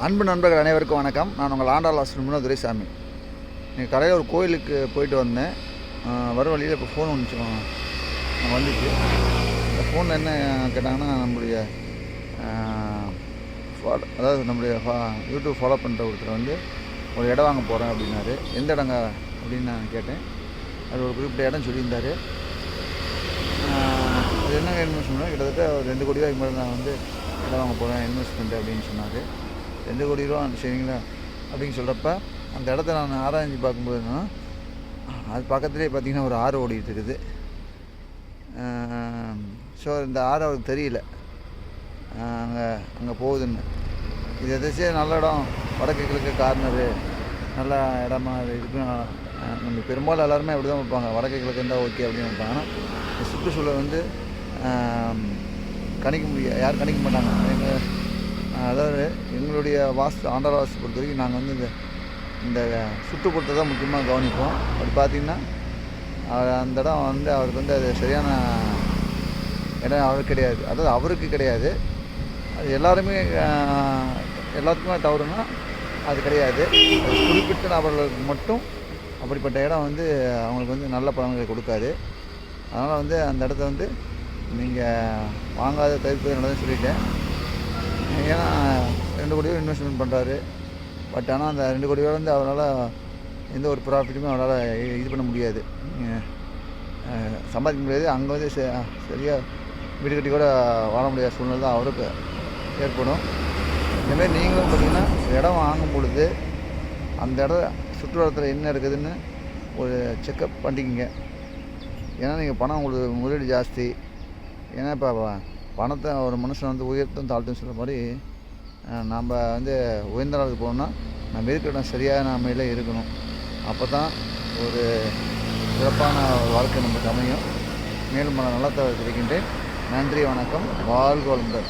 அன்பு நண்பர்கள் அனைவருக்கும் வணக்கம். நான் உங்கள் ஆண்டாளாசன் வாசல் துரைசாமி. நீங்கள் கடையில் ஒரு கோயிலுக்கு போயிட்டு வந்தேன். வரும் வர வழியில் இப்போ ஃபோன் ஒன்று நான் வந்துச்சு. இந்த ஃபோனில் என்ன கேட்டாங்கன்னா நம்மளுடைய அதாவது நம்முடைய ஃபா- யூடியூப் ஃபாலோ பண்ணுற ஒருத்தர் வந்து ஒரு இடம் வாங்க போகிறேன் அப்படின்னாரு. எந்த இடங்க அப்படின்னு நான் கேட்டேன். அது ஒரு குறிப்பிட்ட இடம் சொல்லியிருந்தார். அது என்ன இன்வெஸ்ட்மெண்ட் கிட்டத்தட்ட ஒரு ரெண்டு கோடி ரூபாய்க்கு மேலே நான் வந்து இடம் வாங்க போகிறேன் இன்வெஸ்ட்மெண்ட் அப்படின்னு சொன்னார். ரெண்டு கோடி ரூபா சரிங்களா? அப்படின்னு சொல்கிறப்ப அந்த இடத்த நான் ஆராய்ஞ்சு பார்க்கும்போது அது பக்கத்துலேயே பார்த்தீங்கன்னா ஒரு ஆறு ஓடிட்டு இருக்குது. ஸோ இந்த ஆறு அவருக்கு தெரியல. அங்கே அங்கே போகுதுன்னு. இது எதாச்சும் நல்ல இடம் வடக்கு கிழக்கு கார்னரு நல்ல இடமா இருக்குன்னு நம்ம பெரும்பாலும் எல்லாருமே அப்படி தான் வைப்பாங்க வடக்கு கிழக்கு இருந்தால் ஓகே அப்படின்னு வைப்பாங்க ஆனால் இந்த சுற்றுச்சூழல் வந்து கணிக்க முடியாது யாரும் கணிக்க மாட்டாங்க. எங்கள் அதாவது எங்களுடைய வாஸ்து ஆண்டாள் வாஸ்து பொறுத்த வரைக்கும் நாங்கள் வந்து இந்த இந்த சுற்றுப்புறத்தை தான் முக்கியமாக கவனிப்போம். அப்படி பார்த்தீங்கன்னா அவர் அந்த இடம் வந்து அவருக்கு வந்து அது சரியான இடம் அவருக்கு கிடையாது. அதாவது அவருக்கு கிடையாது. அது எல்லாருமே எல்லாத்துக்குமே தவறுனா அது கிடையாது. அது குறிப்பிட்ட நபர்களுக்கு மட்டும் அப்படிப்பட்ட இடம் வந்து அவங்களுக்கு வந்து நல்ல பலன்களை கொடுக்காது. அதனால் வந்து அந்த இடத்த வந்து நீங்கள் வாங்காத தவிர்ப்பது நல்லதுன்னு சொல்லிட்டேன். ஏன்னா கோடி இன்வெஸ்ட்மெண்ட் பண்ணுறாரு பட் ஆனால் அந்த ரெண்டு கோடி வந்து அவரால் எந்த ஒரு ப்ராஃபிட்டுமே அவரால் இது பண்ண முடியாது. சம்பாதிக்க முடியாது. அங்கே வந்து ச- சரியாக வீடு கட்டி கூட வாழ முடியாத சூழ்நிலை தான் அவருக்கு ஏற்படும். இதுமாரி நீங்களும் பார்த்தீங்கன்னா இடம் வாங்கும் பொழுது அந்த இடம் சுற்றுவட்டத்தில் என்ன இருக்குதுன்னு ஒரு செக்கப் பண்ணிக்கிங்க. ஏன்னா நீங்கள் பணம் உங்களுக்கு முதலீடு ஜாஸ்தி. ஏன்னா இப்போ பணத்தை ஒரு மனுஷன் வந்து உயர்த்தும் தாழ்த்தும் சொல்கிற மாதிரி நம்ம வந்து உயர்ந்த அளவுக்கு போகணும்னா நம்ம இருக்கிற இடம் சரியான அமையில் இருக்கணும். அப்போ தான் ஒரு சிறப்பான வாழ்க்கை நமக்கு அமையும். மேலும் பல நலத்தை கிடைக்கின்றேன் நன்றி வணக்கம். வாழ்க வளங்கள்